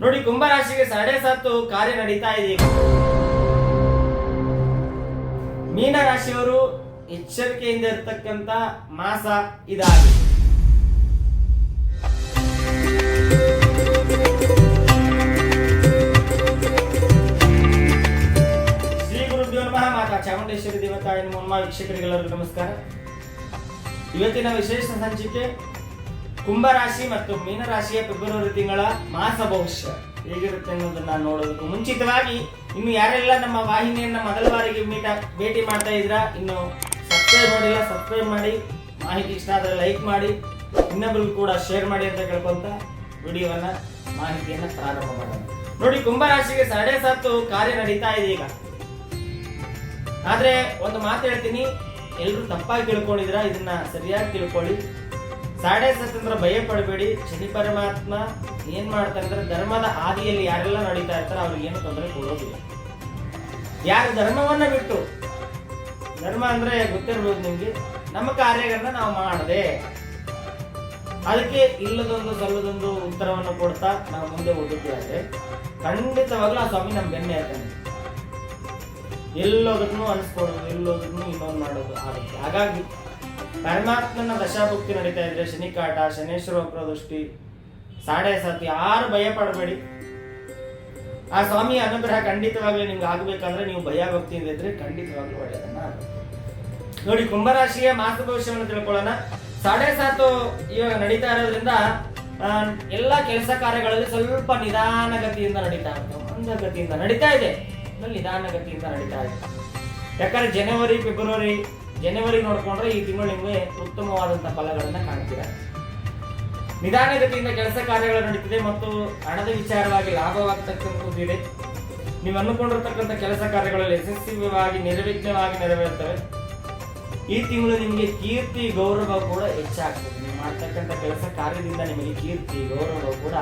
ನೋಡಿ, ಕುಂಭರಾಶಿಗೆ ಸಡೆ ಸಾತು ಕಾರ್ಯ ನಡೀತಾ ಇದೆ. ಮೀನ ರಾಶಿಯವರು ಎಚ್ಚರಿಕೆಯಿಂದ ಇರತಕ್ಕಂತ ಮಾಸ ಇದಾಗಿದೆ ಶ್ರೀ ಮಾತಾ ಚಾಮುಂಡೇಶ್ವರಿ ದೇವತಾಯ ಎನ್ನುವ ವೀಕ್ಷಕರಿಗೆಲ್ಲರಿಗೂ ನಮಸ್ಕಾರ. ಇವತ್ತಿನ ವಿಶೇಷ ಸಂಚಿಕೆ ಕುಂಭರಾಶಿ ಮತ್ತು ಮೀನರಾಶಿಯ ಫೆಬ್ರವರಿ ತಿಂಗಳ ಮಾಸ ಭವಿಷ್ಯ ಹೇಗಿರುತ್ತೆ ಅನ್ನೋದನ್ನ ನೋಡೋದಕ್ಕೂ ಮುಂಚಿತವಾಗಿ ಇನ್ನು ಯಾರೆಲ್ಲ ನಮ್ಮ ವಾಹಿನಿಯನ್ನ ಮೊದಲ ಬಾರಿಗೆ ಮೀಟ ಭೇಟಿ ಮಾಡ್ತಾ ಇದ್ರ ಇನ್ನು ಸಬ್ಸ್ಕ್ರೈಬ್ ಮಾಡಿಲ್ಲ ಸಬ್ಸ್ಕ್ರೈಬ್ ಮಾಡಿ. ಮಾಹಿತಿ ಇಷ್ಟ ಆದರೆ ಲೈಕ್ ಮಾಡಿ. ಇನ್ನೊಬ್ಬರಿಗೂ ಕೂಡ ಶೇರ್ ಮಾಡಿ ಅಂತ ಕೇಳ್ಕೊಂತ ವಿಡಿಯೋವನ್ನ, ಮಾಹಿತಿಯನ್ನ ಪ್ರಾರಂಭ ಮಾಡೋಣ. ನೋಡಿ, ಕುಂಭರಾಶಿಗೆ ಸಾಡೆ ಸಾತು ಕಾರ್ಯ ನಡೀತಾ ಇದೆ ಈಗ. ಆದ್ರೆ ಒಂದು ಮಾತು ಹೇಳ್ತೀನಿ ಎಲ್ಲರೂ ತಪ್ಪಾಗಿ ತಿಳ್ಕೊಂಡಿದ್ರ ಇದನ್ನ ಸರಿಯಾಗಿ ತಿಳ್ಕೊಳ್ಳಿ. ಸಾಡೆ ಸತ್ಯಂದ್ರ ಭಯ ಪಡಬೇಡಿ ಶನಿ ಪರಮಾತ್ಮ ಏನ್ ಮಾಡ್ತಾರೆ ಧರ್ಮದ ಹಾದಿಯಲ್ಲಿ ಯಾರೆಲ್ಲ ನಡೀತಾ ಇರ್ತಾರೆ ಅವ್ರಿಗೆ ಏನು ತೊಂದರೆ ಕೊಡೋದಿಲ್ಲ. ಯಾರು ಧರ್ಮವನ್ನ ಬಿಟ್ಟು, ಧರ್ಮ ಅಂದ್ರೆ ಗೊತ್ತಿರ್ಬೋದು ನಿಮ್ಗೆ, ನಮ್ಮ ಕಾರ್ಯಗಳನ್ನ ನಾವು ಮಾಡದೆ, ಅದಕ್ಕೆ ಇಲ್ಲದೊಂದು ಸಲ್ಲದೊಂದು ಉತ್ತರವನ್ನು ಕೊಡ್ತಾ ನಾವು ಮುಂದೆ ಹೋಗುತ್ತಿದ್ದಾರೆ ಖಂಡಿತವಾಗ್ಲೂ ಆ ಸ್ವಾಮಿ ನಮ್ ಬೆನ್ನೆ ಇರ್ತಾನೆ ಎಲ್ಲೋದಕ್ಕೂ ಅನ್ಸ್ಕೊಡೋದು, ಎಲ್ಲೋದಕ್ಕೂ ಇನ್ನೊಂದು ಮಾಡೋದು ಹಾಗಾಗಿ ಪರಮಾತ್ಮನ ದಶಾಭುಕ್ತಿ ನಡೀತಾ ಇದ್ರೆ ಶನಿ ಕಾಟ ಶನೇಶ್ವರ ಪ್ರದೃಷ್ಟಿ ಸಾಡೆ ಸಾತಿ, ಯಾರು ಭಯ ಪಡಬೇಡಿ. ಆ ಸ್ವಾಮಿ ಅನುಗ್ರಹ ಖಂಡಿತವಾಗ್ಲೂ ನಿಮ್ಗೆ ಆಗ್ಬೇಕಂದ್ರೆ ನೀವು ಭಯ ಭಕ್ತಿಯಿಂದ ಇದ್ರೆ ಖಂಡಿತವಾಗ್ಲೂ ಒಳ್ಳೆಯದನ್ನ. ನೋಡಿ, ಕುಂಭರಾಶಿಯ ಮಾಸ ಭವಿಷ್ಯವನ್ನು ತಿಳ್ಕೊಳ್ಳೋಣ. ಸಾಡೆ ಸಾತು ಇವಾಗ ನಡೀತಾ ಇರೋದ್ರಿಂದ ಎಲ್ಲ ಕೆಲಸ ಕಾರ್ಯಗಳಲ್ಲಿ ಸ್ವಲ್ಪ ನಿಧಾನಗತಿಯಿಂದ ನಡೀತಾ ಇರ್ತವೆ ಮಂದಗತಿಯಿಂದ ನಡೀತಾ ಇದೆ. ನಿಧಾನಗತಿಯಿಂದ ನಡೀತಾ ಇದೆ. ಯಾಕಂದ್ರೆ ಜನವರಿ, ಫೆಬ್ರವರಿ ಜನವರಿ ನೋಡ್ಕೊಂಡ್ರೆ ಈ ತಿಂಗಳು ನಿಮಗೆ ಉತ್ತಮವಾದಂತಹ ಫಲಗಳನ್ನ ಕಾಣ್ತೀರಾ ನಿಧಾನಗತಿಯಿಂದ ಕೆಲಸ ಕಾರ್ಯಗಳು ನಡೀತಿದೆ ಮತ್ತು ಹಣದ ವಿಚಾರವಾಗಿ ಲಾಭವಾಗ್ತಕ್ಕಂಥದ್ದಿದೆ ನೀವು ಅಂದುಕೊಂಡಿರ್ತಕ್ಕಂಥ ಕೆಲಸ ಕಾರ್ಯಗಳಲ್ಲಿ ಯಶಸ್ವಿಯಾಗಿ, ನಿರ್ವಿಘ್ನವಾಗಿ ನೆರವೇರ್ತವೆ. ಈ ತಿಂಗಳು ನಿಮಗೆ ಕೀರ್ತಿ, ಗೌರವ ಕೂಡ ಹೆಚ್ಚಾಗ್ತದೆ. ನೀವು ಮಾಡ್ತಕ್ಕಂಥ ಕೆಲಸ ಕಾರ್ಯದಿಂದ ನಿಮಗೆ ಕೀರ್ತಿ, ಗೌರವ ಕೂಡ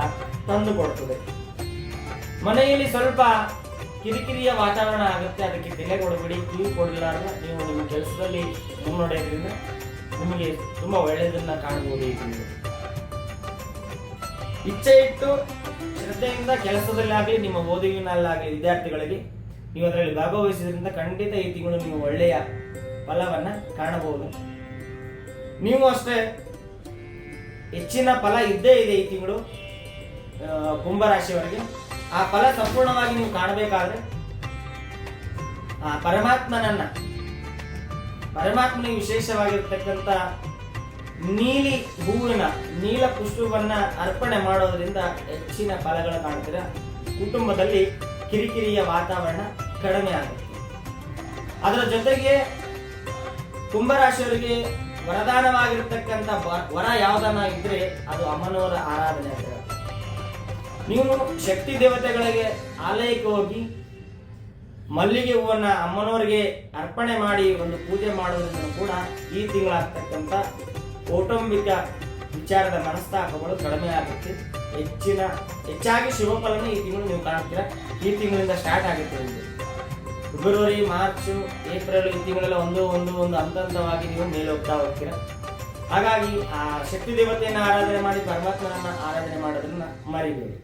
ತಂದು ಕೊಡ್ತದೆ. ಮನೆಯಲ್ಲಿ ಸ್ವಲ್ಪ ಕಿರಿಕಿರಿಯ ವಾತಾವರಣ ಆಗುತ್ತೆ, ಅದಕ್ಕೆ ಬೆಲೆ ಕೊಡಬೇಡಿ ಕಿವಿ ಕೊಡಲಾರ್ದ ನೀವು ನಿಮ್ಮ ಕೆಲಸದಲ್ಲಿ ಮುನ್ನಡೆಯೋದ್ರಿಂದ ನಿಮಗೆ ತುಂಬಾ ಒಳ್ಳೆಯದನ್ನ ತಿಂಗಳು ಇಚ್ಛೆ ಇಟ್ಟು ಶ್ರದ್ಧೆಯಿಂದ ಕೆಲಸದಲ್ಲಾಗಲಿ, ನಿಮ್ಮ ಓದುವಿನಲ್ಲಾಗಲಿ, ವಿದ್ಯಾರ್ಥಿಗಳಿಗೆ ನೀವು ಅದರಲ್ಲಿ ಭಾಗವಹಿಸಿದ್ರಿಂದ ಖಂಡಿತ ಈ ತಿಂಗಳು ನೀವು ಒಳ್ಳೆಯ ಫಲವನ್ನ ಕಾಣಬಹುದು. ನೀವು ಅಷ್ಟೇ ಹೆಚ್ಚಿನ ಫಲ ಇದ್ದೇ ಇದೆ ಈ ತಿಂಗಳು ಕುಂಭರಾಶಿಯವರಿಗೆ. ಆ ಫಲ ಸಂಪೂರ್ಣವಾಗಿ ನೀವು ಕಾಣಬೇಕಾದ್ರೆ ಆ ಪರಮಾತ್ಮನನ್ನ, ಪರಮಾತ್ಮನಿಗೆ ವಿಶೇಷವಾಗಿರ್ತಕ್ಕಂಥ ನೀಲಿ ಹೂವಿನ, ನೀಲ ಪುಷ್ಪವನ್ನ ಅರ್ಪಣೆ ಮಾಡೋದ್ರಿಂದ ಹೆಚ್ಚಿನ ಫಲಗಳು ಕಾಣ್ತೀರ ಕುಟುಂಬದಲ್ಲಿ ಕಿರಿಕಿರಿಯ ವಾತಾವರಣ ಕಡಿಮೆ ಆಗುತ್ತೆ ಅದರ ಜೊತೆಗೆ ಕುಂಭರಾಶಿಯವರಿಗೆ ವರದಾನವಾಗಿರ್ತಕ್ಕಂಥ ವರ ಯಾವ್ದನ್ನ ಇದ್ರೆ ಅದು ಅಮ್ಮನವರ ಆರಾಧನೆ. ನೀವು ಶಕ್ತಿ ದೇವತೆಗಳಿಗೆ ಆಲಯಕ್ಕೆ ಹೋಗಿ ಮಲ್ಲಿಗೆ ಹೂವನ್ನ ಅಮ್ಮನವರಿಗೆ ಅರ್ಪಣೆ ಮಾಡಿ ಒಂದು ಪೂಜೆ ಮಾಡುವುದನ್ನು ಕೂಡ ಈ ತಿಂಗಳಾಗ್ತಕ್ಕಂಥ ಕೌಟುಂಬಿಕ ವಿಚಾರದ ಮನಸ್ತಾಪಗಳು ಕಡಿಮೆ ಆಗುತ್ತೆ. ಹೆಚ್ಚಿನ, ಹೆಚ್ಚಾಗಿ ಶುಭಫಲನ ಈ ತಿಂಗಳು ನೀವು ಕಾಣ್ತೀರಾ ಈ ತಿಂಗಳಿಂದ ಸ್ಟಾರ್ಟ್ ಆಗುತ್ತೆ ಫೆಬ್ರವರಿ, ಮಾರ್ಚ್, ಏಪ್ರಿಲ್ ಈ ತಿಂಗಳೆಲ್ಲ ಒಂದು ಒಂದು ಒಂದು ಹಂತ ಹಂತವಾಗಿ ನೀವು ಮೇಲೆ ಹೋಗ್ತಾ ಹೋಗ್ತೀರಾ. ಹಾಗಾಗಿ ಆ ಶಕ್ತಿ ದೇವತೆಯನ್ನು ಆರಾಧನೆ ಮಾಡಿ ಪರಮಾತ್ಮನನ್ನು ಆರಾಧನೆ ಮಾಡೋದನ್ನ ಮರಿಬೇಡಿ.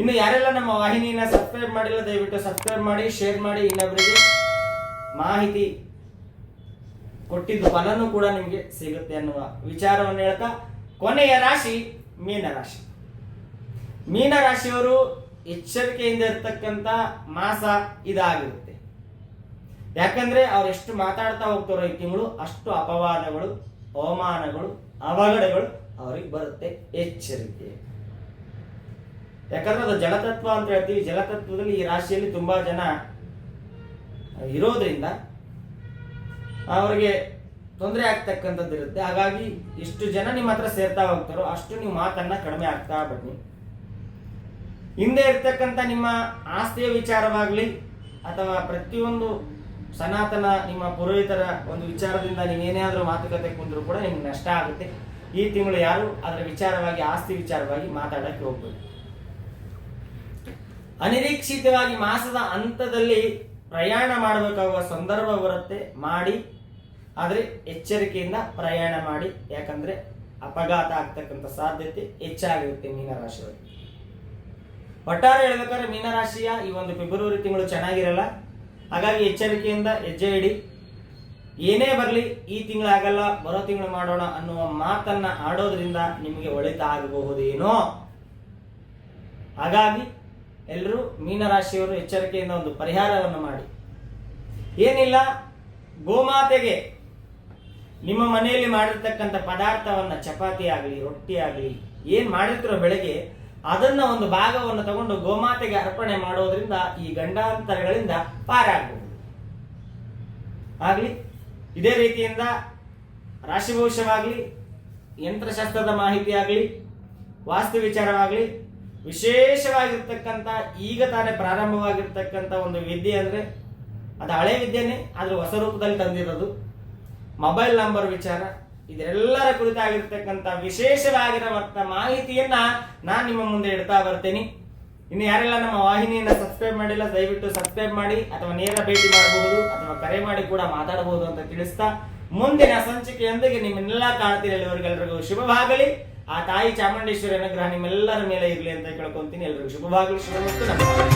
ಇನ್ನು ಯಾರೆಲ್ಲ ನಮ್ಮ ವಾಹಿನಿಯನ್ನ ಸಬ್ಸ್ಕ್ರೈಬ್ ಮಾಡಿಲ್ಲ, ದಯವಿಟ್ಟು ಸಬ್ಸ್ಕ್ರೈಬ್ ಮಾಡಿ ಶೇರ್ ಮಾಡಿ ಇನ್ನೊಬ್ಬರಿಗೆ ಮಾಹಿತಿ ಕೊಟ್ಟಿದ್ದು ಫಲನೂ ಕೂಡ ನಿಮಗೆ ಸಿಗುತ್ತೆ ಅನ್ನುವ ವಿಚಾರವನ್ನು ಹೇಳ್ತಾ, ಕೊನೆಯ ರಾಶಿ ಮೀನ ರಾಶಿ. ಮೀನ ರಾಶಿಯವರು ಎಚ್ಚರಿಕೆಯಿಂದ ಇರ್ತಕ್ಕಂಥ ಮಾಸ ಇದಾಗಿರುತ್ತೆ. ಯಾಕಂದ್ರೆ ಎಷ್ಟು ಮಾತಾಡ್ತಾ ಹೋಗ್ತಾರೋ ಈ ತಿಂಗಳು, ಅಷ್ಟು ಅಪವಾದಗಳು, ಅವಮಾನಗಳು, ಅವಘಡಗಳು ಅವ್ರಿಗೆ ಬರುತ್ತೆ ಎಚ್ಚರಿಕೆ. ಯಾಕಂದ್ರೆ ಅದು ಜಲತತ್ವ ಅಂತ ಹೇಳ್ತೀವಿ. ಜಲತತ್ವದಲ್ಲಿ ಈ ರಾಶಿಯಲ್ಲಿ ತುಂಬಾ ಜನ ಇರೋದ್ರಿಂದ ಅವರಿಗೆ ತೊಂದರೆ ಆಗ್ತಕ್ಕಂಥದ್ದು ಇರುತ್ತೆ. ಹಾಗಾಗಿ ಎಷ್ಟು ಜನ ನಿಮ್ಮ ಹತ್ರ ಸೇರ್ತಾ ಹೋಗ್ತಾರೋ ಅಷ್ಟು ನೀವು ಮಾತನ್ನ ಕಡಿಮೆ ಆಗ್ತಾ ಬನ್ನಿ. ಹಿಂದೆ ಇರ್ತಕ್ಕಂಥ ನಿಮ್ಮ ಆಸ್ತಿಯ ವಿಚಾರವಾಗಲಿ ಅಥವಾ ಪ್ರತಿಯೊಂದು ಸನಾತನ ನಿಮ್ಮ ಪುರೋಹಿತರ ಒಂದು ವಿಚಾರದಿಂದ ನೀವೇನಾದರೂ ಮಾತುಕತೆ ಕುಂದ್ರೂ ಕೂಡ ನಿಮ್ಗೆ ನಷ್ಟ ಆಗುತ್ತೆ. ಈ ತಿಂಗಳು ಯಾರು? ಅದರ ವಿಚಾರವಾಗಿ, ಆಸ್ತಿ ವಿಚಾರವಾಗಿ ಮಾತಾಡಕ್ಕೆ ಹೋಗ್ಬೇಡಿ ಅನಿರೀಕ್ಷಿತವಾಗಿ ಮಾಸದ ಹಂತದಲ್ಲಿ ಪ್ರಯಾಣ ಮಾಡಬೇಕಾಗುವ ಸಂದರ್ಭ ಬರುತ್ತೆ, ಮಾಡಿ, ಆದರೆ ಎಚ್ಚರಿಕೆಯಿಂದ ಪ್ರಯಾಣ ಮಾಡಿ. ಯಾಕಂದ್ರೆ ಅಪಘಾತ ಆಗ್ತಕ್ಕಂಥ ಸಾಧ್ಯತೆ ಹೆಚ್ಚಾಗಿರುತ್ತೆ ಮೀನರಾಶಿಯವರು ಒಟ್ಟಾರೆ ಹೇಳ್ಬೇಕಾದ್ರೆ ಮೀನರಾಶಿಯ ಈ ಒಂದು ಫೆಬ್ರವರಿ ತಿಂಗಳು ಚೆನ್ನಾಗಿರಲ್ಲ. ಹಾಗಾಗಿ ಎಚ್ಚರಿಕೆಯಿಂದ ಹೆಜ್ಜೆ ಇಡಿ. ಏನೇ ಬರಲಿ ಈ ತಿಂಗಳಾಗಲ್ಲ, ಬರೋ ತಿಂಗಳು ಮಾಡೋಣ ಅನ್ನುವ ಮಾತನ್ನ ಆಡೋದ್ರಿಂದ ನಿಮಗೆ ಒಳಿತಾಗಬಹುದೇನೋ ಹಾಗಾಗಿ ಎಲ್ಲರೂ ಮೀನರಾಶಿಯವರು ಎಚ್ಚರಿಕೆಯಿಂದ ಒಂದು ಪರಿಹಾರವನ್ನು ಮಾಡಿ. ಏನಿಲ್ಲ, ಗೋಮಾತೆಗೆ ನಿಮ್ಮ ಮನೆಯಲ್ಲಿ ಮಾಡಿರ್ತಕ್ಕಂಥ ಪದಾರ್ಥವನ್ನ ಚಪಾತಿ ಆಗಲಿ, ರೊಟ್ಟಿ ಆಗಲಿ, ಏನು ಮಾಡಿರ್ತಿರೋ ಬೆಳಗ್ಗೆ, ಅದನ್ನ ಒಂದು ಭಾಗವನ್ನು ತಗೊಂಡು ಗೋಮಾತೆಗೆ ಅರ್ಪಣೆ ಮಾಡೋದ್ರಿಂದ ಈ ಗಂಡಾಂತರಗಳಿಂದ ಪಾರಾಗಬಹುದು ಆಗಲಿ, ಇದೇ ರೀತಿಯಿಂದ ರಾಶಿ ಯಂತ್ರಶಾಸ್ತ್ರದ ಮಾಹಿತಿ ಆಗಲಿ, ವಾಸ್ತು ವಿಚಾರವಾಗಲಿ ವಿಶೇಷವಾಗಿರ್ತಕ್ಕಂಥ, ಈಗ ತಾನೇ ಪ್ರಾರಂಭವಾಗಿರ್ತಕ್ಕಂಥ ಒಂದು ವಿದ್ಯೆ ಅಂದರೆ ಅದು ಹಳೆ ವಿದ್ಯೆನೇ, ಆದ್ರೆ ಹೊಸ ರೂಪದಲ್ಲಿ ತಂದಿರೋದು. ಮೊಬೈಲ್ ನಂಬರ್ ವಿಚಾರ, ಇದೆಲ್ಲರ ಕುರಿತಾಗಿರ್ತಕ್ಕಂಥ ವಿಶೇಷವಾಗಿರುವಂಥ ಮಾಹಿತಿಯನ್ನ ನಾನು ನಿಮ್ಮ ಮುಂದೆ ಇಡ್ತಾ ಬರ್ತೇನೆ. ಇನ್ನು ಯಾರೆಲ್ಲ ನಮ್ಮ ವಾಹಿನಿಯನ್ನ ಸಬ್ಸ್ಕ್ರೈಬ್ ಮಾಡಿಲ್ಲ, ದಯವಿಟ್ಟು ಸಬ್ಸ್ಕ್ರೈಬ್ ಮಾಡಿ, ಅಥವಾ ನೇರ ಭೇಟಿ ಮಾಡಬಹುದು, ಅಥವಾ ಕರೆ ಮಾಡಿ ಕೂಡ ಮಾತಾಡಬಹುದು ಅಂತ ತಿಳಿಸ್ತಾ ಮುಂದಿನ ಸಂಚಿಕೆಯೊಂದಿಗೆ ನಿಮ್ಮನ್ನೆಲ್ಲ ಕಾಣ್ತೀರಿ ಎಲ್ಲರಿಗೂ ಶುಭವಾಗಲಿ ಆ ತಾಯಿ ಚಾಮುಂಡೇಶ್ವರಿ ಅನುಗ್ರಹ ನಿಮ್ಮೆಲ್ಲರ ಮೇಲೆ ಇರಲಿ ಅಂತ ಕೇಳ್ಕೊಂತೀನಿ. ಎಲ್ರಿಗೂ ಶುಭವಾಗಲಿ ಶುಭ ಮತ್ತು ನಮಸ್ಕಾರ.